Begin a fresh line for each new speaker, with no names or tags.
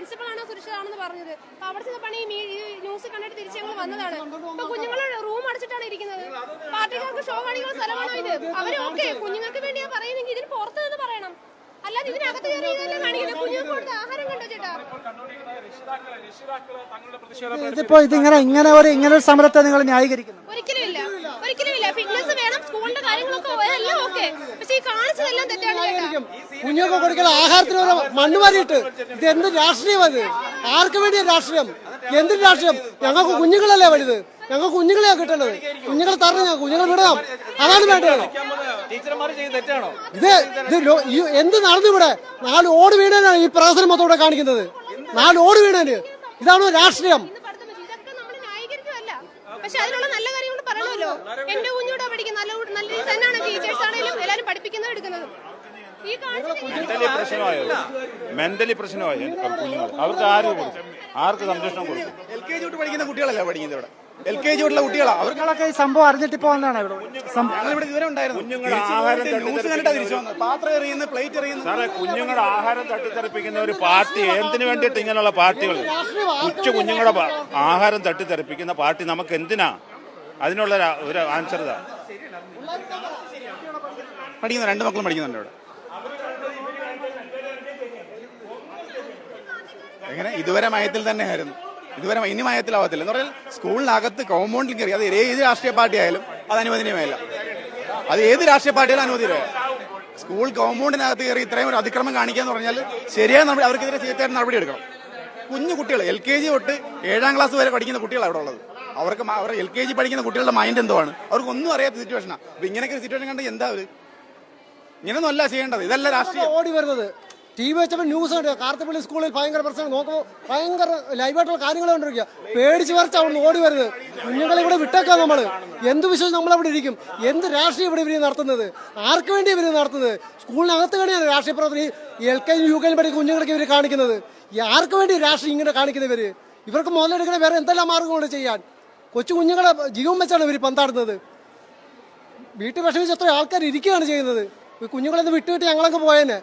Principal ആണോ സുരക്ഷിതാണെന്ന് പറഞ്ഞത്. അപ്പൊ അവിടെ ചെന്നപ്പോൾ ഈ ഈ ന്യൂസ് കണ്ടിട്ട് തിരിച്ച് ഞങ്ങൾ വന്നതാണ്. ഇപ്പൊ കുഞ്ഞുങ്ങൾ റൂം അടച്ചിട്ടാണ് ഇരിക്കുന്നത്. പാർട്ടിക്കാർക്ക് ഷോ കാണിക്കുന്ന സ്ഥലമാണോ ഇത്? അവർ ഓക്കെ കുഞ്ഞുങ്ങൾക്ക് വേണ്ടിയാ പറയുന്നെങ്കിൽ ഇതിന് പുറത്ത് നിന്ന് പറയണം. അല്ലാതെ ഇതിനകത്ത് കയറി ഇതല്ലേ കാണിക്കുന്നത് കുഞ്ഞുങ്ങൾക്ക് കൊടുത്ത ആഹാരം കണ്ടോ ചേട്ടാ?
ഇതിപ്പോ ഇതിങ്ങനെ ഇങ്ങനെ ഒരു ഇങ്ങനെ ഒരു സമരത്തെ നിങ്ങൾ ന്യായീകരിക്കുന്നു.
ഒരിക്കലും ഇല്ല ഒരിക്കലും ഇല്ല ഫിറ്റ്നസ് വേണം സ്കൂളിന്റെ കാര്യങ്ങളൊക്കെ എല്ലാം ഓക്കെ. പക്ഷെ ഈ കാണിച്ചതെല്ലാം തെറ്റാണ് ചേട്ടാ.
കുഞ്ഞുങ്ങൾക്ക് കൊടുക്കുന്ന ആഹാരത്തിന് ഒരു മണ്ണ് വാരിയിട്ട് ഇത് എന്ത് രാഷ്ട്രീയം അത്? ആർക്ക് വേണ്ടിയ രാഷ്ട്രീയം? എന്ത് രാഷ്ട്രീയം? ഞങ്ങൾക്ക് കുഞ്ഞുങ്ങളല്ലേ വലുത്? ഞങ്ങൾക്ക് കുഞ്ഞുങ്ങളെയാണ് കിട്ടേണ്ടത്. കുഞ്ഞുങ്ങളെ തരണം കുഞ്ഞുങ്ങൾ കുഞ്ഞുങ്ങളെ വിടാം അതാണ് വേണ്ടത്. ഇത് ഇത് എന്ത് നടന്നു ഇവിടെ? നാല് ഓട് വീണാണ് ഈ പ്രഹസനം മൊത്തം ഇവിടെ കാണിക്കുന്നത്. നാല് ഓട് വീണേന്. ഇതാണ് രാഷ്ട്രീയം.
പക്ഷെ അതിനുള്ള നല്ല കാര്യങ്ങൾ പറയണമല്ലോ. എന്റെ കുഞ്ഞൂടെ പഠിക്കും നല്ല നല്ല തന്നെയാണ് ടീച്ചേഴ്സ് ആണെങ്കിലും പഠിപ്പിക്കുന്നത് എടുക്കുന്നത്.
മെന്റലി പ്രശ്നമായോ? മെന്റലി പ്രശ്നമായോ? അവർക്ക് ആരും കൊടുക്കും? ആർക്ക് സംരക്ഷണം കൊടുക്കും?
എൽ കെ ജി തൊട്ട് പഠിക്കുന്ന കുട്ടികളല്ല പഠിക്കുന്നത് ഇവിടെ? എൽ കെ ജി ഉള്ള കുട്ടികളാ. അവർക്ക്
ഈ സംഭവം ഇവിടെ. സം-
ഞങ്ങൾ ഇവിടെ ഇതുവരെ ഉണ്ടായിരുന്നു.
കുഞ്ഞുങ്ങൾ ആഹാരം
പോയിട്ട് ന്യൂസ് കണ്ടിട്ടാ തിരിച്ചു വന്നത്. പാത്രം എറിയുന്നു പ്ലേറ്റ് എറിയുന്ന.
സാറേ കുഞ്ഞുങ്ങളുടെ ആഹാരം തട്ടിത്തെറിപ്പിക്കുന്ന ഒരു പാർട്ടി എന്തിനു വേണ്ടിയിട്ട് ഇങ്ങനെയുള്ള പാർട്ടികൾ? ഉച്ച കുഞ്ഞുങ്ങളുടെ ആഹാരം തട്ടിത്തെറിപ്പിക്കുന്ന പാർട്ടി നമുക്ക് എന്തിനാ? അതിനുള്ള ഒരു- ഒരു ആൻസർ ഇതാ.
പഠിക്കുന്നു രണ്ട് മക്കളും പഠിക്കുന്നുണ്ട് ഇവിടെ. എങ്ങനെ? ഇതുവരെ മയത്തിൽ തന്നെ ആയിരുന്നു ഇതുവരെ മൈന്യമായത്തിലാവത്തില്ല. മയത്തിലാവത്തില്ല എന്ന് പറഞ്ഞാൽ സ്കൂളിനകത്ത് കോമ്പൗണ്ടിൽ കയറി അത് ഏത് രാഷ്ട്രീയ പാർട്ടി ആയാലും അത് അനുവദനീയമല്ല അത് ഏത് രാഷ്ട്രീയ പാർട്ടിയാലും അനുവദനീയമല്ല സ്കൂൾ കോമ്പൗണ്ടിനകത്ത് കയറി ഇത്രയും ഒരു അതിക്രമം കാണിക്കാന്ന് പറഞ്ഞാൽ ശരിയായ നടപടി അവർക്കെതിരെ തീർച്ചയായിട്ടും നടപടി എടുക്കണം. കുഞ്ഞു കുട്ടികൾ എൽ കെ ജി തൊട്ട് ഏഴാം ക്ലാസ് വരെ പഠിക്കുന്ന കുട്ടികളാണ് അവിടെ ഉള്ളത്. അവർക്ക് അവർ എൽ കെ ജി പഠിക്കുന്ന കുട്ടികളുടെ മൈൻഡ് എന്തുവാണ്? അവർക്ക് ഒന്നും അറിയാത്ത സിറ്റുവേഷനാണ് അപ്പൊ ഇങ്ങനെയൊക്കെ സിറ്റുവേഷൻ കണ്ട് എന്താ അവർ ഇങ്ങനെയൊന്നും അല്ല ചെയ്യേണ്ടത്. ഇതല്ല രാഷ്ട്രീയം.
ഓടി വരുന്നത്. ടി വി വെച്ചപ്പോൾ ന്യൂസ് ഉണ്ട് കാർത്തപ്പള്ളി സ്കൂളിൽ ഭയങ്കര പ്രശ്നം. നോക്കുമ്പോൾ ഭയങ്കര ലൈവായിട്ടുള്ള കാര്യങ്ങൾ കണ്ടിരിക്കുക. പേടിച്ച് വരച്ച് അവിടെ ഓടി വരുന്നത്. കുഞ്ഞുങ്ങളെ ഇവിടെ വിട്ടേക്കാം നമ്മൾ എന്ത് വിശ്വസിച്ച് നമ്മളവിടെ ഇരിക്കും? എന്ത് രാഷ്ട്രീയം ഇവിടെ ഇവർ നടത്തുന്നത്? ആർക്ക് വേണ്ടി ഇവർ നടത്തുന്നത്? സ്കൂളിനകത്ത് വേണ്ടിയാണ് രാഷ്ട്രീയ പ്രവർത്തനം എൽ കെ യു കെ പഠിക്കുന്ന കുഞ്ഞുങ്ങൾക്ക് ഇവർ കാണിക്കുന്നത്. ആർക്ക് വേണ്ടി രാഷ്ട്രീയം ഇങ്ങനെ കാണിക്കുന്നത് ഇവർ ഇവർക്ക് മുതലെടുക്കണ വേറെ എന്തെല്ലാം മാർഗങ്ങളുണ്ട് ചെയ്യാൻ? കൊച്ചു കുഞ്ഞുങ്ങളെ ജീവൻ വെച്ചാണ് ഇവർ പന്താടുന്നത്. വീട്ടിൽ വിഷമിച്ച് എത്ര ആൾക്കാർ ഇരിക്കുകയാണ് ചെയ്യുന്നത്. കുഞ്ഞുങ്ങളെന്ന് വിട്ടുവിട്ട് ഞങ്ങളങ്ങ് പോയേനെ.